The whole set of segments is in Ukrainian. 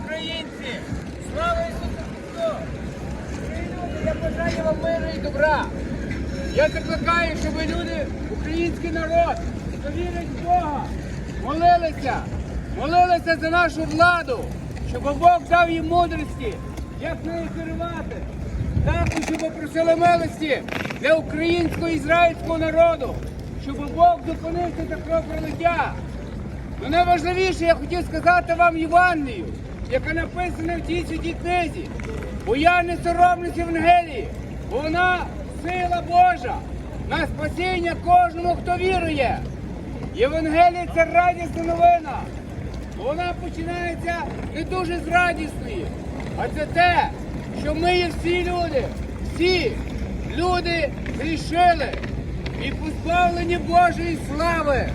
українці! Слава Ісусу Христу! Люди, Я бажаю вам миру і добра. Я закликаю, щоб люди, український народ, хто в Бога, молилися, молилися за нашу владу, щоб Бог дав їм мудрості, як нею керувати. Також, щоб просили милості для українського ізраїльського народу, щоб Бог зупинив це таке пролиття. Ну найважливіше, я хотів сказати вам Євангелію, яка написана в цій святій книзі. Бо я не соромлюсь Євангелії, бо вона сила Божа на спасіння кожному, хто вірує. Євангелія це радісна новина. Вона починається не дуже з радісної, а це те, що ми є всі люди, всі люди грішили і позбавлені Божої слави.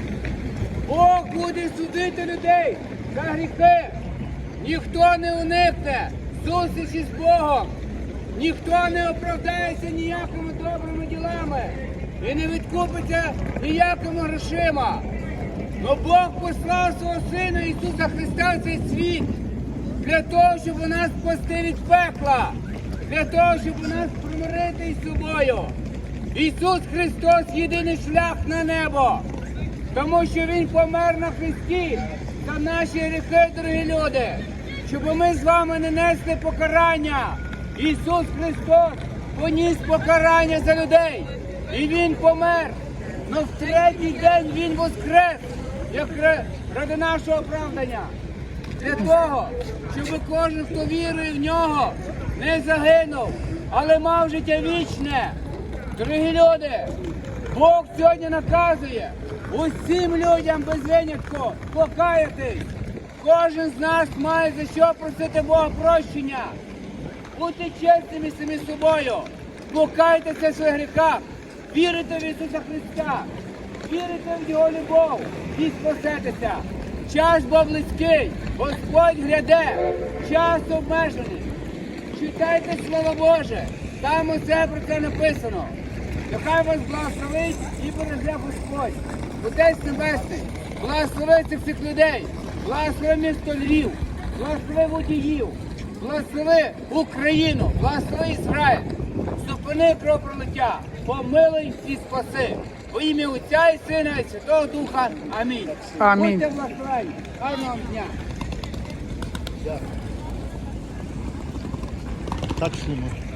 Бог буде судити людей за гріхи. Ніхто не уникне зустрічі з Богом. Ніхто не оправдається ніякими добрими ділами і не відкупиться ніякими грошима. Но Бог послав свого Сина Ісуса Христа в цей світ для того, щоб нас спасти від пекла, для того, щоб нас примирити із собою. Ісус Христос єдиний шлях на небо, тому що Він помер на Христі за наші гріхи, дорогі люди, щоб ми з вами не несли покарання. Ісус Христос поніс покарання за людей, і Він помер. Но в третій день Він воскрес, як ради нашого оправдання. Для того, щоб кожен, хто вірує в нього, не загинув, але мав життя вічне. Дорогі люди, Бог сьогодні наказує усім людям без винятку покаятись. Кожен з нас має за що просити Бога прощення. Будьте чесними самі собою, покайтеся в своїх гріхах, вірите в Ісуса Христа, вірите в Його любов і спасетеся. Час бо близький, Господь гряде, час обмежений. Читайте Слово Боже, там усе про це написано. Нехай вас благословить і береже Господь. Отець Небесний, благослови цих всіх людей, благослови місто Львів, благослови водіїв, благослови Україну, благослови Ізраїль. Зупини кровопролиття, помилуй і спаси. Во ім'я Отця і Сина і Святого Духа. Амінь. Амінь. Будьте благословені. Гарного вам дня. Так, Шума.